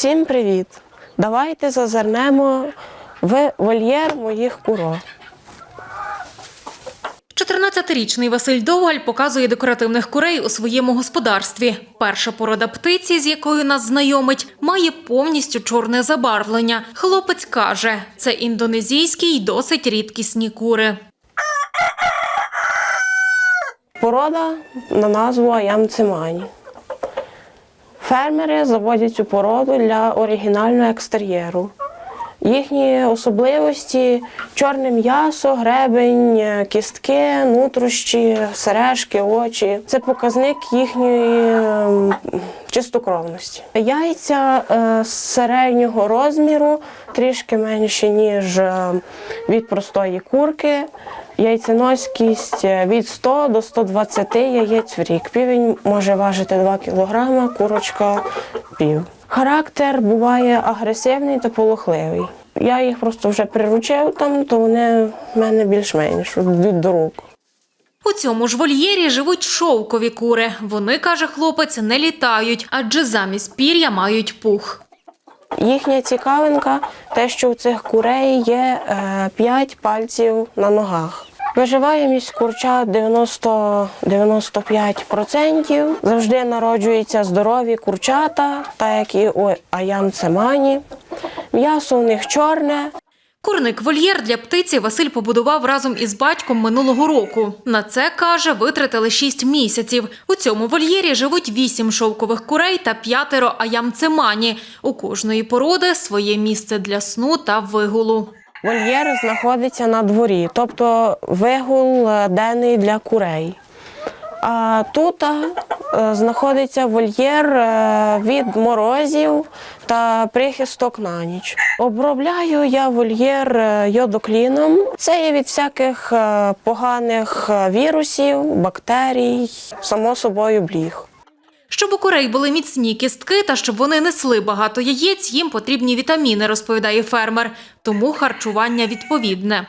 Всім привіт! Давайте зазирнемо в вольєр моїх курок. 14-річний Василь Довгаль показує декоративних курей у своєму господарстві. Перша порода птиці, з якою нас знайомить, має повністю чорне забарвлення. Хлопець каже, це індонезійські й досить рідкісні кури. Порода на назву Аям Цимані. Фермери заводять цю породу для оригінального екстер'єру. Їхні особливості чорне м'ясо, гребень, е, кістки, нутрощі, сережки, очі. Це показник їхньої ем, чистокровності. Яйця е, середнього розміру, трішки менші, ніж е, від простої курки. Яйценоскість е, від 100 до 120 яєць в рік. Півень може важити 2 кг, курочка пів. Характер буває агресивний та полохливий. Я їх просто вже приручив там, то вони в мене більш-менш йдуть до рук. У цьому ж вольєрі живуть шовкові кури. Вони, каже хлопець, не літають, адже замість пір'я мають пух. Їхня цікавинка те, що у цих курей є 5 пальців на ногах. Виживаємість курчат 90-95%. Завжди народжуються здорові курчата, так як і у Аян Цемані. М'ясо у них чорне, Курник вольєр для птиці Василь побудував разом із батьком минулого року. На це, каже, витратили 6 місяців. У цьому вольєрі живуть 8 шовкових курей та п'ятеро аямцемані. У кожної породи своє місце для сну та вигулу. Вольєр знаходиться на дворі, тобто вигул е, денний для курей. А тут е, знаходиться вольєр е, від морозів та прихисток на ніч. Обробляю я вольєр йодокліном. Це є від всяких поганих вірусів, бактерій, само собою бліг. Щоб у курей були міцні кістки та щоб вони несли багато яєць, їм потрібні вітаміни, розповідає фермер. Тому харчування відповідне.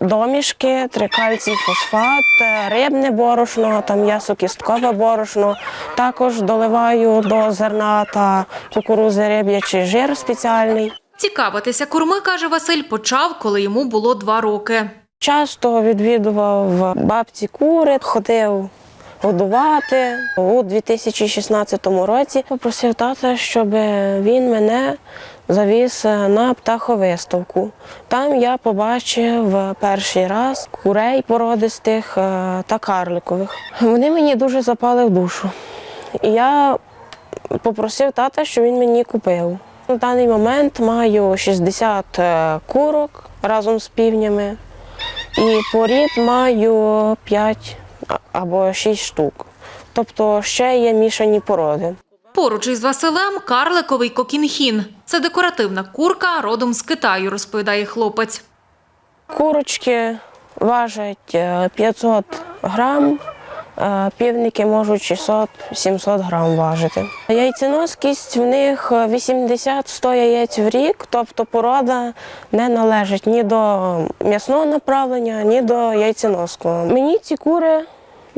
Домішки, трикальцій фосфат, е, рибне борошно, там м'ясо-кісткове борошно. Також доливаю до зерна та кукурузи риб'ячий жир спеціальний. Цікавитися курми, каже Василь, почав, коли йому було два роки. Часто відвідував бабці кури, ходив годувати. У 2016 році попросив тата, щоб він мене завіз на птаховиставку. Там я побачив перший раз курей породистих е, та карликових. Вони мені дуже запали в душу. І я попросив тата, щоб він мені купив. На даний момент маю 60 е, курок разом з півнями. І порід маю 5 або 6 штук. Тобто ще є мішані породи. Поруч із Василем карликовий кокінхін. Це декоративна курка родом з Китаю, розповідає хлопець. Курочки важать е, 500 грам, е, півники можуть 600-700 грам важити. Яйценоскість в них 80-100 яєць в рік, тобто порода не належить ні до м'ясного направлення, ні до яйценоского. Мені ці кури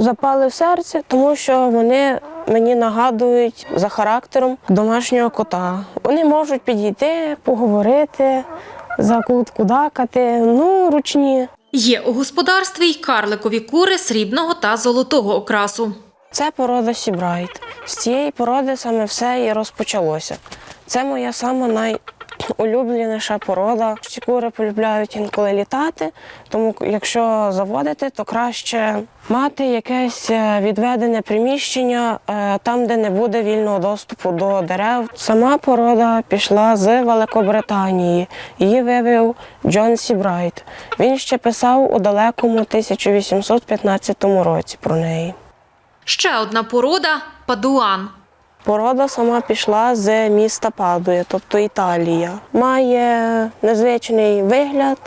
запали в серце, тому що вони мені нагадують за характером домашнього кота. Вони можуть підійти, поговорити, закуткудакати, ну, ручні. Є у господарстві й карликові кури срібного та золотого окрасу. Це порода Сібрайт. З цієї породи саме все і розпочалося. Це моя сама найулюбленіша порода. Ці кури полюбляють інколи літати, тому якщо заводити, то краще мати якесь е, відведене приміщення е, там, де не буде вільного доступу до дерев. Сама порода пішла з Великобританії. Її вивів Джон Сібрайт. Він ще писав у далекому 1815 році про неї. Ще одна порода падуан. Порода сама пішла з міста Падуя, тобто Італія. Має незвичний вигляд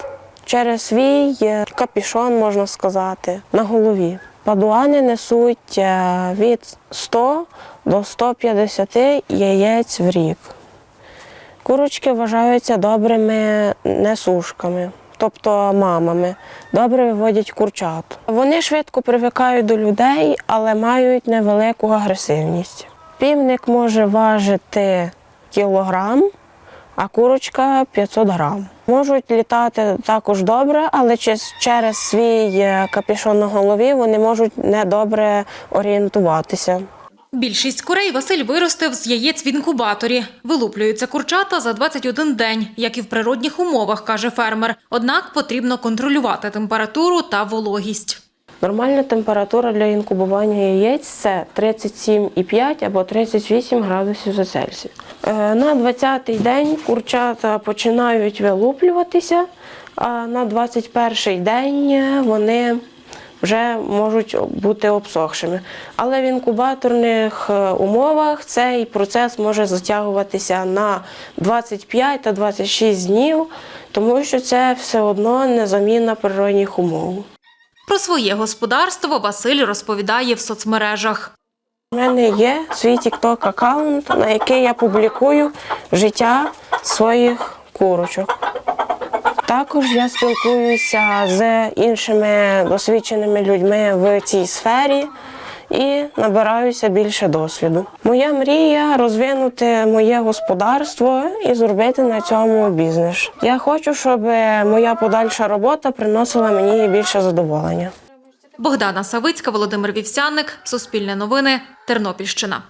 через свій е, капішон, можна сказати, на голові. Падуани несуть е, від 100 до 150 яєць в рік. Курочки вважаються добрими несушками, тобто мамами. Добре виводять курчат. Вони швидко привикають до людей, але мають невелику агресивність. Півник може важити кілограм, а курочка 500 грам. Можуть літати також добре, але через- свій е, капюшон на голові вони можуть недобре орієнтуватися. Більшість курей Василь виростив з яєць в інкубаторі. Вилуплюються курчата за 21 день, як і в природних умовах, каже фермер. Однак потрібно контролювати температуру та вологість. Нормальна температура для інкубування яєць це 37,5 або 38 градусів за Цельсію. Е, На 20-й день курчата починають вилуплюватися, а на 21-й день е, вони вже можуть бути обсохшими. Але в інкубаторних е, умовах цей процес може затягуватися на 25 та 26 днів, тому що це все одно не заміна природних умов. Про своє господарство Василь розповідає в соцмережах. У мене є свій тікток аккаунт, на який я публікую життя своїх курочок. Також я спілкуюся з іншими досвідченими людьми в цій сфері і набираюся більше досвіду. Моя мрія розвинути моє господарство і зробити на цьому бізнес. Я хочу, щоб моя подальша робота приносила мені більше задоволення. Богдана Савицька, Володимир Вівсяник, Суспільне новини, Тернопільщина.